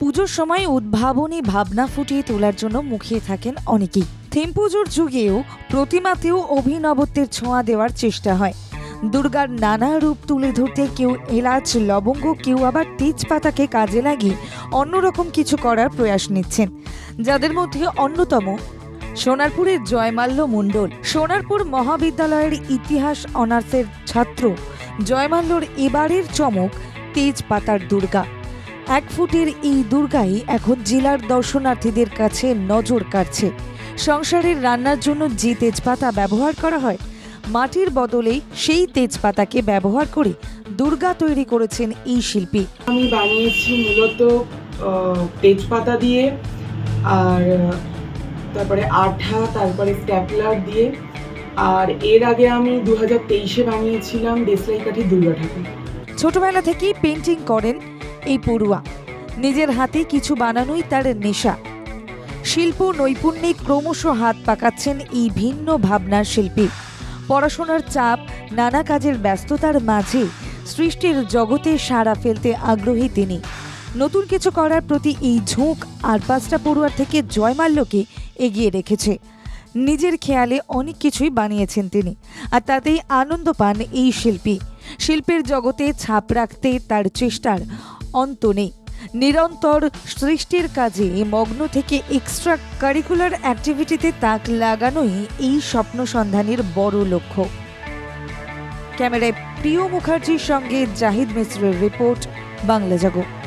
পুজোর সময় উদ্ভাবনী ভাবনা ফুটিয়ে তোলার জন্য মুখিয়ে থাকেন অনেকেই। থিম পুজোর যুগেও প্রতিমাতেও অভিনবত্বের ছোঁয়া দেওয়ার চেষ্টা হয়। দুর্গার নানা রূপ তুলে ধরতে কেউ এলাচ, লবঙ্গ, কেউ আবার তেজপাতাকে কাজে লাগিয়ে অন্যরকম কিছু করার প্রয়াস নিচ্ছেন। যাদের মধ্যে অন্যতম সোনারপুরের জয়মাল্য মণ্ডল। সোনারপুর মহাবিদ্যালয়ের ইতিহাস অনার্সের ছাত্র। জয়মাল্যর এবারের চমক তেজপাতার দুর্গা। এক ফুটের এই দুর্গাই এখন জেলার দর্শনার্থীদের কাছে নজর কাড়ছে। সংসারের রান্নার জন্য যে তেজপাতা ব্যবহার করা হয় মাটির বদলে সেই তেজপাতাকে ব্যবহার করে দুর্গা তৈরি করেছেন এই শিল্পী। আমি বানিয়েছি মূলত তেজপাতা দিয়ে আর তারপরে আঠা তারপরে স্ট্যাপলার দিয়ে আর এর আগে আমি দু হাজার তেইশে বানিয়েছিলাম দেশলাই কাঠি দুর্গা ঠাকুর। ছোটবেলা থেকেই পেন্টিং করেন এই পড়ুয়া। নিজের হাতে কিছু বানানোই তার নেশা। শিল্প নৈপুণ্যে ক্রমশ হাত পাকাচ্ছেন এই ভিন্ন ভাবনার শিল্পী। পড়াশোনার চাপ, নানা কাজের ব্যস্ততার মাঝে সৃষ্টির জগতে সাড়া ফেলতে আগ্রহী তিনি। নতুন কিছু করার প্রতি এই ঝোঁক আর পাঁচটা পড়ুয়ার থেকে জয়মাল্যকে এগিয়ে রেখেছে। নিজের খেয়ালে অনেক কিছুই বানিয়েছেন তিনি আর তাতেই আনন্দ পান এই শিল্পী। শিল্পের জগতে ছাপ রাখতে তার চেষ্টার অন্ত নেই নিরন্তর সৃষ্টির কাজে মগ্ন থেকে এক্সট্রা কারিকুলার অ্যাক্টিভিটিতে তাক লাগানোই এই স্বপ্ন সন্ধানের বড় লক্ষ্য। ক্যামেরায় প্রিয় মুখার্জির সঙ্গে জাহিদ মিশ্রের রিপোর্ট, বাংলা জগৎ।